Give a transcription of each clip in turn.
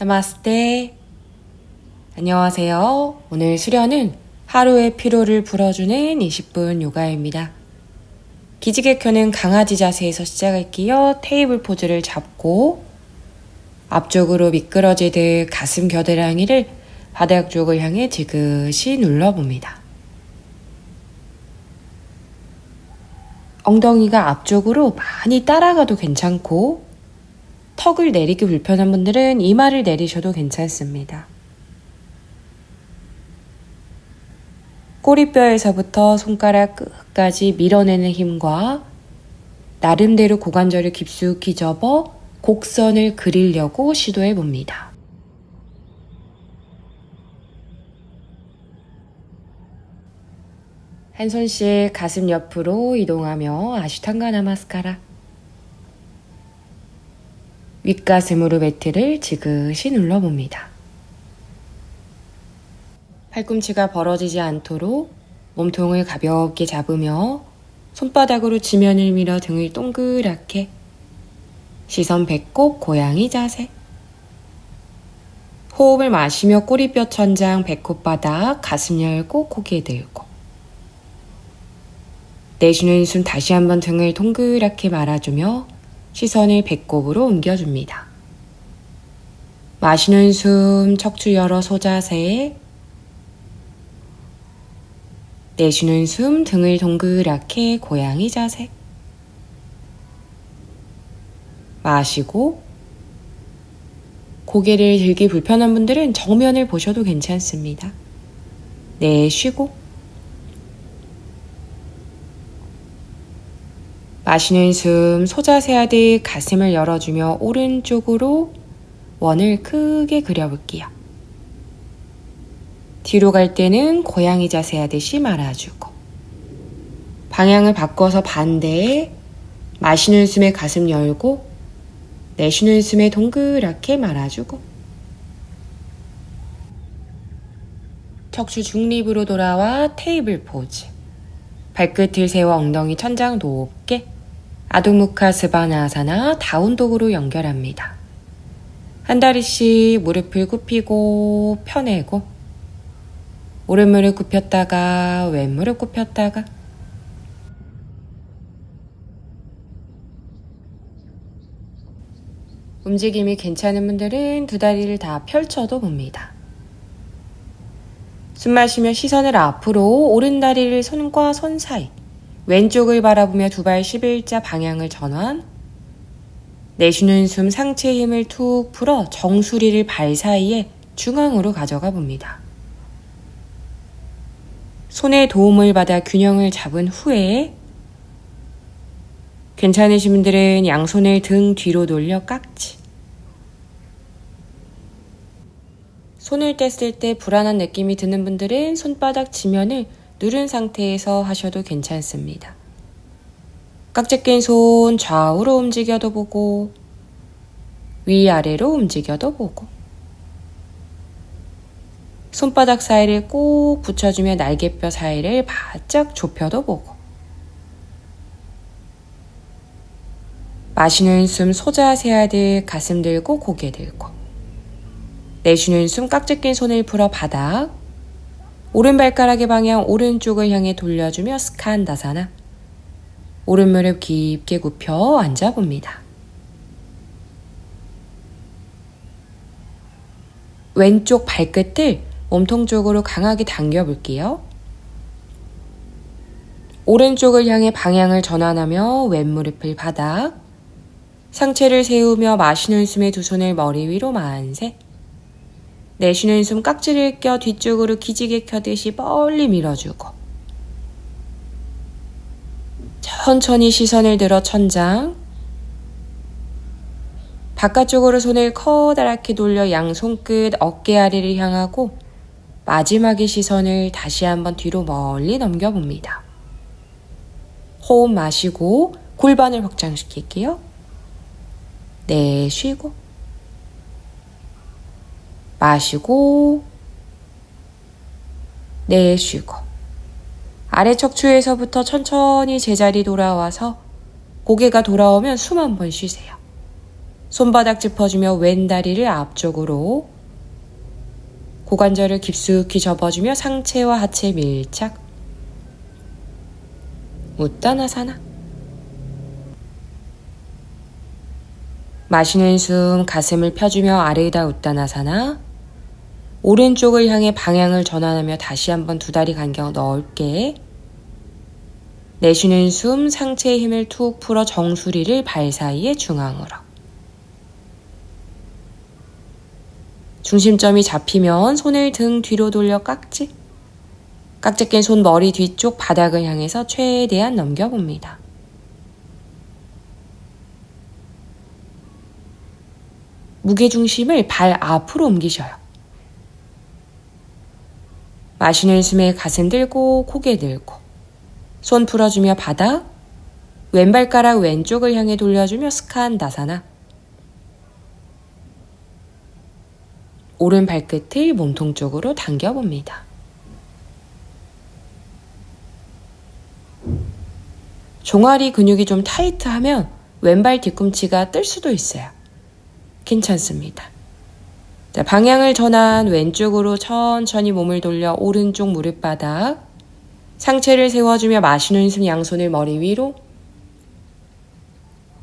나마스테. 안녕하세요. 오늘 수련은 하루의 피로를 풀어주는 20분 요가입니다. 기지개 켜는 강아지 자세에서 시작할게요. 테이블 포즈를 잡고 앞쪽으로 미끄러지듯 가슴 겨드랑이를 바닥 쪽을 향해 지그시 눌러봅니다. 엉덩이가 앞쪽으로 많이 따라가도 괜찮고 턱을 내리기 불편한 분들은 이마를 내리셔도 괜찮습니다. 꼬리뼈에서부터 손가락 끝까지 밀어내는 힘과 나름대로 고관절을 깊숙이 접어 곡선을 그리려고 시도해 봅니다. 한 손씩 가슴 옆으로 이동하며 아시탄가 나 마스카라. 윗가슴으로 매트를 지그시 눌러봅니다. 팔꿈치가 벌어지지 않도록 몸통을 가볍게 잡으며 손바닥으로 지면을 밀어 등을 동그랗게. 시선 배꼽 고양이 자세. 호흡을 마시며 꼬리뼈 천장 배꼽 바닥 가슴 열고 고개 들고. 내쉬는 숨 다시 한번 등을 동그랗게 말아주며 시선을 배꼽으로 옮겨줍니다. 마시는 숨 척추 열어 소자세 내쉬는 숨 등을 동그랗게 고양이 자세 마시고 고개를 들기 불편한 분들은 정면을 보셔도 괜찮습니다. 내쉬고 마시는 숨 소자세하듯 가슴을 열어주며 오른쪽으로 원을 크게 그려볼게요. 뒤로 갈 때는 고양이 자세 하듯이 말아주고 방향을 바꿔서 반대에 마시는 숨에 가슴 열고 내쉬는 숨에 동그랗게 말아주고 척추 중립으로 돌아와 테이블 포즈 발끝을 세워 엉덩이 천장 높게 아두무카 스바나아사나 다운독으로 연결합니다. 한 다리씩 무릎을 굽히고 펴내고 오른무릎 굽혔다가 왼무릎 굽혔다가 움직임이 괜찮은 분들은 두 다리를 다 펼쳐도 봅니다. 숨 마시며 시선을 앞으로 오른 다리를 손과 손 사이 왼쪽을 바라보며 두 발 11자 방향을 전환 내쉬는 숨 상체 힘을 툭 풀어 정수리를 발 사이에 중앙으로 가져가 봅니다. 손에 도움을 받아 균형을 잡은 후에 괜찮으신 분들은 양손을 등 뒤로 돌려 깍지. 손을 뗐을 때 불안한 느낌이 드는 분들은 손바닥 지면을 누른 상태에서 하셔도 괜찮습니다. 깍지 낀 손 좌우로 움직여도 보고 위아래로 움직여도 보고. 손바닥 사이를 꼭 붙여주며 날개뼈 사이를 바짝 좁혀도 보고. 마시는 숨 소자세 하듯 가슴 들고 고개 들고. 내쉬는 숨 깍지 낀 손을 풀어 바닥 오른 발가락의 방향 오른쪽을 향해 돌려주며 스칸다사나 오른 무릎 깊게 굽혀 앉아봅니다. 왼쪽 발끝을 몸통 쪽으로 강하게 당겨 볼게요. 오른쪽을 향해 방향을 전환하며 왼무릎을 바닥, 상체를 세우며 마시는 숨에 두 손을 머리 위로 만세, 내쉬는 숨 깍지를 껴 뒤쪽으로 기지개 켜듯이 멀리 밀어주고, 천천히 시선을 들어 천장, 바깥쪽으로 손을 커다랗게 돌려 양 손끝 어깨 아래를 향하고 마지막에 시선을 다시 한번 뒤로 멀리 넘겨봅니다. 호흡 마시고 골반을 확장시킬게요. 내쉬고 마시고 내쉬고 아래 척추에서부터 천천히 제자리 돌아와서 고개가 돌아오면 숨 한 번 쉬세요. 손바닥 짚어주며 왼 다리를 앞쪽으로 고관절을 깊숙이 접어주며 상체와 하체 밀착. 웃다나사나. 마시는 숨 가슴을 펴주며 아래에다 웃다나사나. 오른쪽을 향해 방향을 전환하며 다시 한번 두 다리 간격 넓게. 내쉬는 숨 상체의 힘을 툭 풀어 정수리를 발 사이에 중앙으로. 중심점이 잡히면 손을 등 뒤로 돌려 깍지. 깍지 낀 손 머리 뒤쪽 바닥을 향해서 최대한 넘겨봅니다. 무게중심을 발 앞으로 옮기셔요. 마시는 숨에 가슴 들고 고개 들고 손 풀어주며 바닥 왼발가락 왼쪽을 향해 돌려주며 스칸 다사나 오른 발끝을 몸통 쪽으로 당겨봅니다. 종아리 근육이 좀 타이트하면 왼발 뒤꿈치가 뜰 수도 있어요. 괜찮습니다. 자, 방향을 전환 왼쪽으로 천천히 몸을 돌려 오른쪽 무릎 바닥. 상체를 세워주며 마시는 숨 양손을 머리 위로.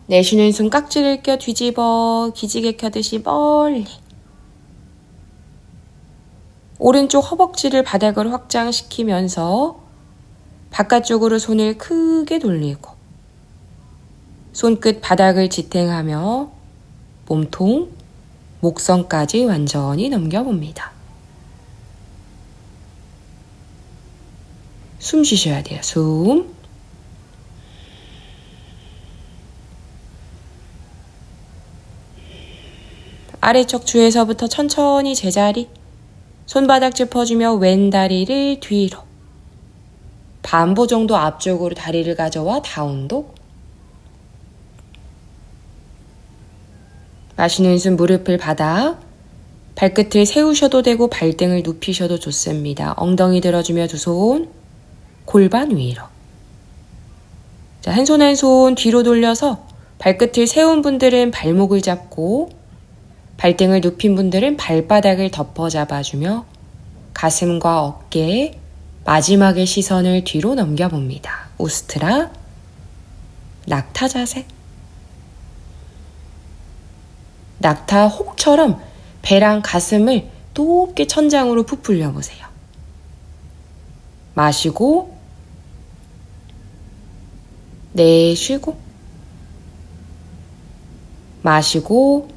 내쉬는 숨 깍지를 껴 뒤집어 기지개 켜듯이 멀리. 오른쪽 허벅지를 바닥으로 확장시키면서 바깥쪽으로 손을 크게 돌리고 손끝 바닥을 지탱하며 몸통, 목선까지 완전히 넘겨봅니다. 숨 쉬셔야 돼요. 숨. 아래쪽 주에서부터 천천히 제자리. 손바닥 짚어주며 왼 다리를 뒤로. 반보 정도 앞쪽으로 다리를 가져와 다운독. 마시는 숨 무릎을 바닥. 발끝을 세우셔도 되고 발등을 눕히셔도 좋습니다. 엉덩이 들어주며 두 손. 골반 위로. 자, 한 손 한 손 뒤로 돌려서 발끝을 세운 분들은 발목을 잡고 발등을 눕힌 분들은 발바닥을 덮어 잡아주며 가슴과 어깨, 마지막에 시선을 뒤로 넘겨봅니다. 우스트라, 낙타 자세. 낙타 혹처럼 배랑 가슴을 높게 천장으로 부풀려 보세요. 마시고, 내쉬고, 마시고,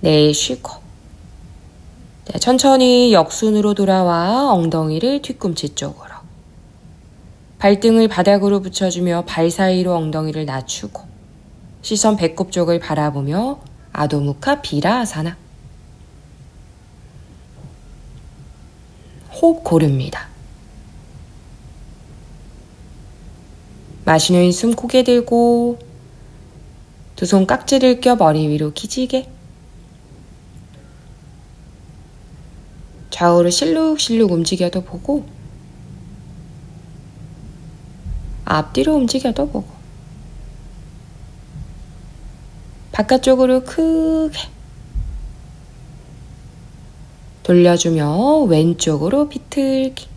내쉬고. 네, 천천히 역순으로 돌아와 엉덩이를 뒤꿈치 쪽으로. 발등을 바닥으로 붙여주며 발 사이로 엉덩이를 낮추고 시선 배꼽 쪽을 바라보며 아도무카 비라아사나. 호흡 고릅니다. 마시는 숨 고개 들고 두 손 깍지를 껴 머리 위로 기지개. 좌우로 실룩실룩 움직여도 보고 앞뒤로 움직여도 보고 바깥쪽으로 크게 돌려주며 왼쪽으로 비틀기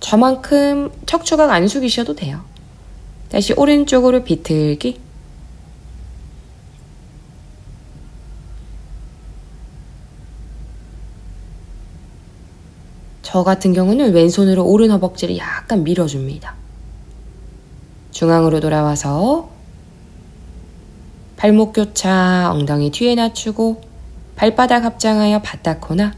저만큼 척추각 안 숙이셔도 돼요. 다시 오른쪽으로 비틀기 저 같은 경우는 왼손으로 오른 허벅지를 약간 밀어줍니다. 중앙으로 돌아와서 발목 교차, 엉덩이 뒤에 낮추고 발바닥 합장하여 바닥코나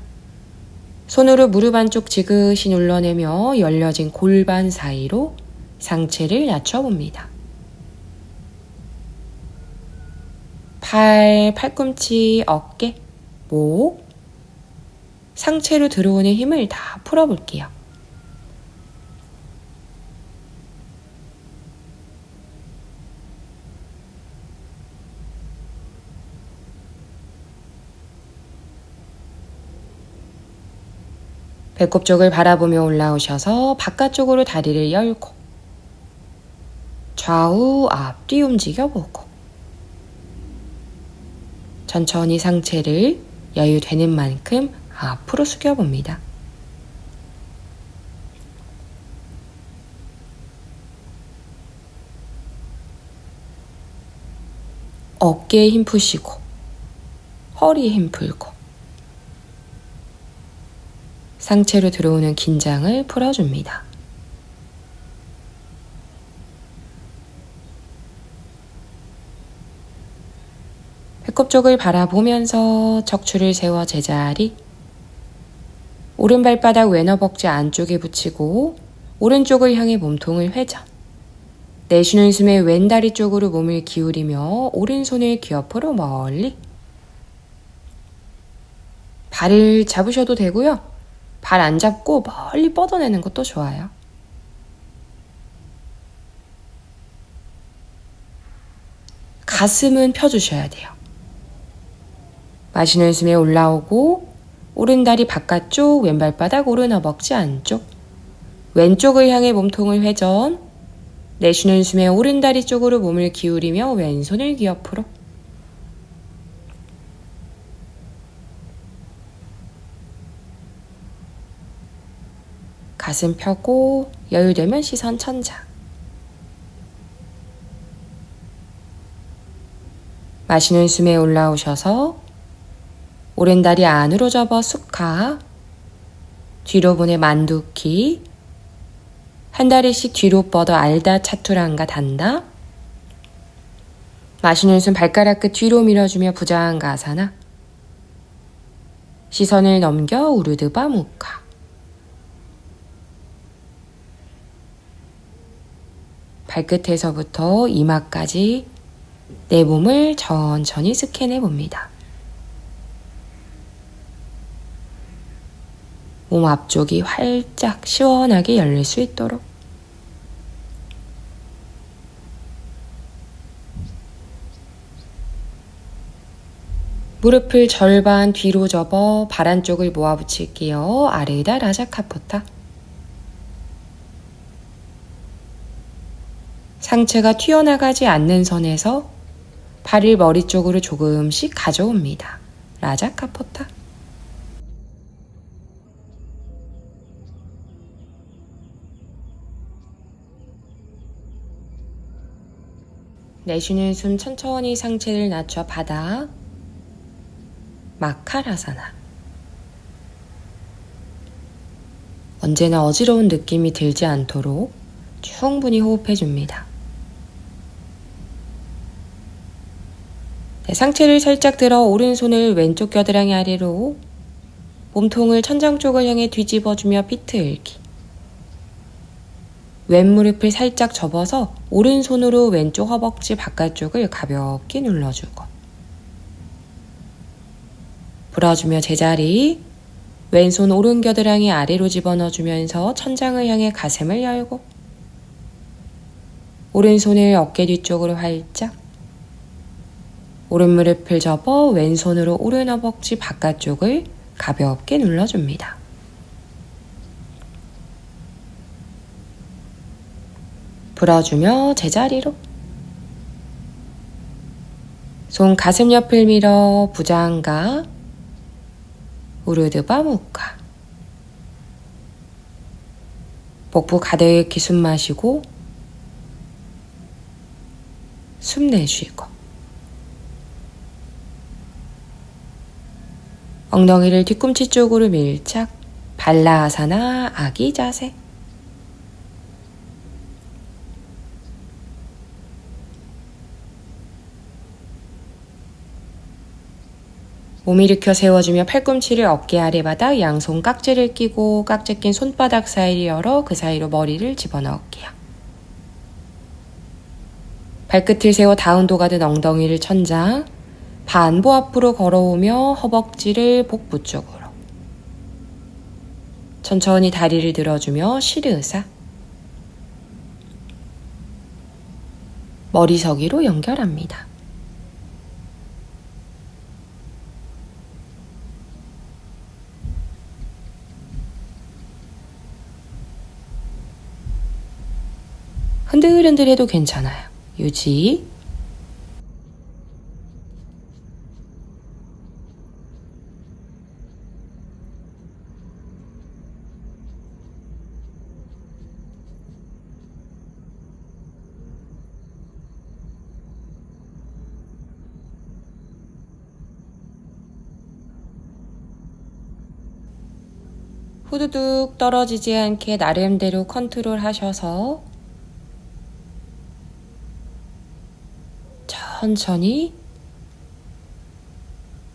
손으로 무릎 안쪽 지그시 눌러내며 열려진 골반 사이로 상체를 낮춰봅니다. 팔, 팔꿈치, 어깨, 목, 상체로 들어오는 힘을 다 풀어볼게요. 배꼽 쪽을 바라보며 올라오셔서 바깥쪽으로 다리를 열고 좌우 앞뒤 움직여보고 천천히 상체를 여유되는 만큼 앞으로 숙여봅니다. 어깨에 힘 푸시고 허리에 힘 풀고 상체로 들어오는 긴장을 풀어줍니다. 배꼽 쪽을 바라보면서 척추를 세워 제자리 오른 발바닥 왼허벅지 안쪽에 붙이고 오른쪽을 향해 몸통을 회전 내쉬는 숨에 왼다리 쪽으로 몸을 기울이며 오른손을 귀 옆으로 멀리 발을 잡으셔도 되고요. 발 안 잡고 멀리 뻗어내는 것도 좋아요. 가슴은 펴주셔야 돼요. 마시는 숨에 올라오고 오른다리 바깥쪽 왼발바닥 오른 허벅지 안쪽 왼쪽을 향해 몸통을 회전 내쉬는 숨에 오른다리 쪽으로 몸을 기울이며 왼손을 귀 옆으로 가슴 펴고 여유되면 시선 천장. 마시는 숨에 올라오셔서 오른 다리 안으로 접어 숙하. 뒤로 보내 만두키. 한 다리씩 뒤로 뻗어 알다 차투랑가 단다. 마시는 숨 발가락 끝 뒤로 밀어주며 부자한가 아사나. 시선을 넘겨 우르드바 무카 발끝에서부터 이마까지 내 몸을 천천히 스캔해 봅니다. 몸 앞쪽이 활짝 시원하게 열릴 수 있도록 무릎을 절반 뒤로 접어 발 안쪽을 모아 붙일게요. 아르다 라자카포타. 상체가 튀어나가지 않는 선에서 발을 머리 쪽으로 조금씩 가져옵니다. 라자카포타. 내쉬는 숨 천천히 상체를 낮춰 바닥. 마카라사나. 언제나 어지러운 느낌이 들지 않도록 충분히 호흡해 줍니다. 네, 상체를 살짝 들어 오른손을 왼쪽 겨드랑이 아래로 몸통을 천장 쪽을 향해 뒤집어주며 피트 일기. 왼무릎을 살짝 접어서 오른손으로 왼쪽 허벅지 바깥쪽을 가볍게 눌러주고 불어주며 제자리 왼손 오른 겨드랑이 아래로 집어넣어주면서 천장을 향해 가슴을 열고 오른손을 어깨 뒤쪽으로 활짝 오른 무릎을 접어 왼손으로 오른 허벅지 바깥쪽을 가볍게 눌러줍니다. 불어주며 제자리로 손 가슴 옆을 밀어 부장가 우르드바 무카 복부 가득히 숨 마시고 숨 내쉬고 엉덩이를 뒤꿈치 쪽으로 밀착 발라하사나 아기 자세 몸 일으켜 세워주며 팔꿈치를 어깨 아래 바닥 양손 깍지를 끼고 깍지 낀 손바닥 사이를 열어 그 사이로 머리를 집어넣을게요. 발끝을 세워 다운도가 든 엉덩이를 천장, 반보 앞으로 걸어오며 허벅지를 복부 쪽으로. 천천히 다리를 들어주며 시르사. 머리서기로 연결합니다. 흔들흔들 해도 괜찮아요. 유지. 후두둑 떨어지지 않게 나름대로 컨트롤 하셔서 천천히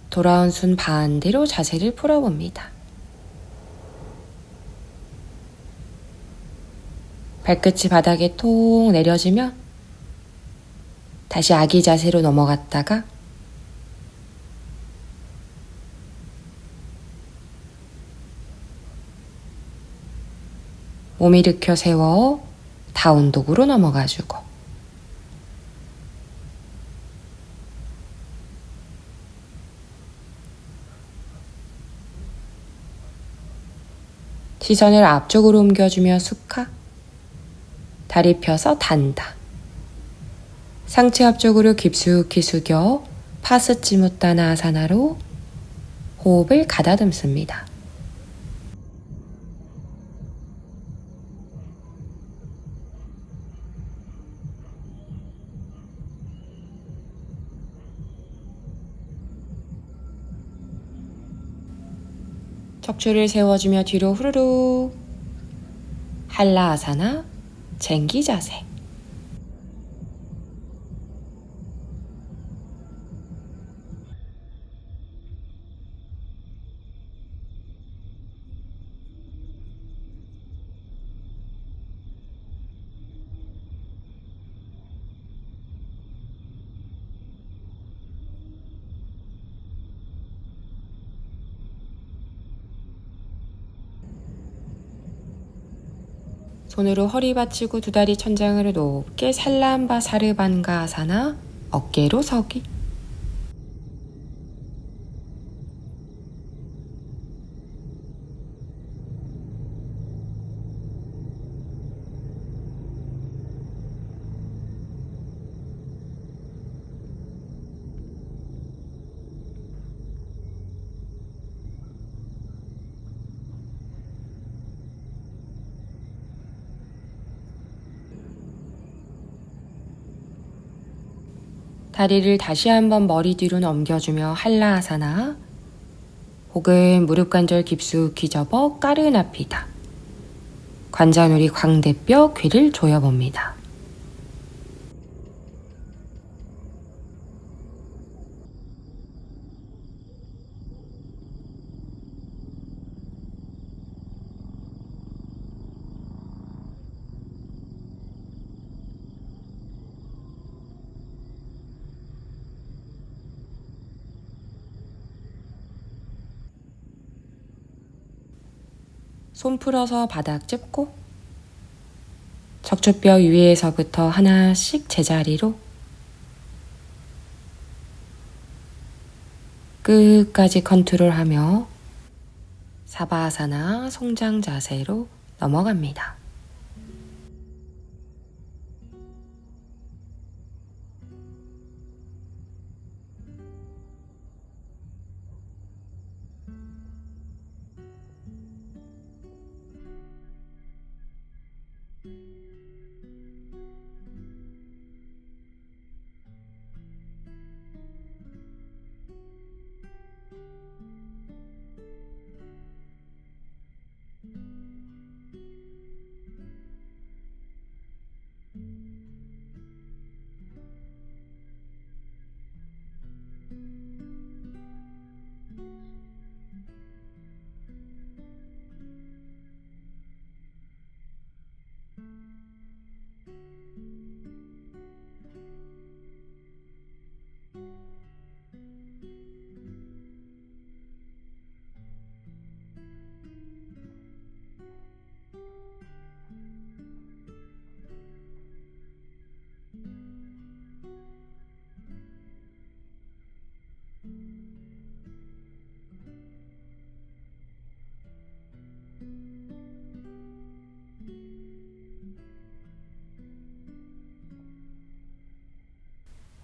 돌아온 순 반대로 자세를 풀어봅니다. 발끝이 바닥에 통 내려지면 다시 아기 자세로 넘어갔다가 몸 일으켜 세워 다운독으로 넘어가주고. 시선을 앞쪽으로 옮겨주며 숙하. 다리 펴서 단다. 상체 앞쪽으로 깊숙이 숙여 파스치무타나 아사나로 호흡을 가다듬습니다. 척추를 세워주며 뒤로 후루룩. 한라아사나 쟁기 자세 손으로 허리 받치고 두 다리 천장으로 높게 살람바 사르반가 아사나 어깨로 서기 다리를 다시 한번 머리 뒤로 넘겨주며 한라아사나 혹은 무릎 관절 깊숙이 접어 까르나피다. 관자놀이 광대뼈 귀를 조여봅니다. 손 풀어서 바닥 짚고 척추뼈 위에서부터 하나씩 제자리로 끝까지 컨트롤하며 사바아사나 송장 자세로 넘어갑니다.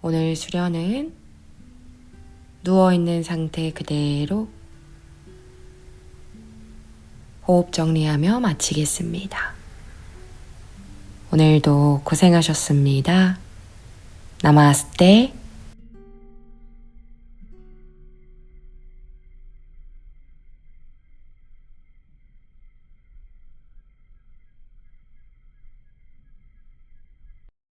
오늘 수련은 누워있는 상태 그대로 호흡 정리하며 마치겠습니다. 오늘도 고생하셨습니다. 나마스테.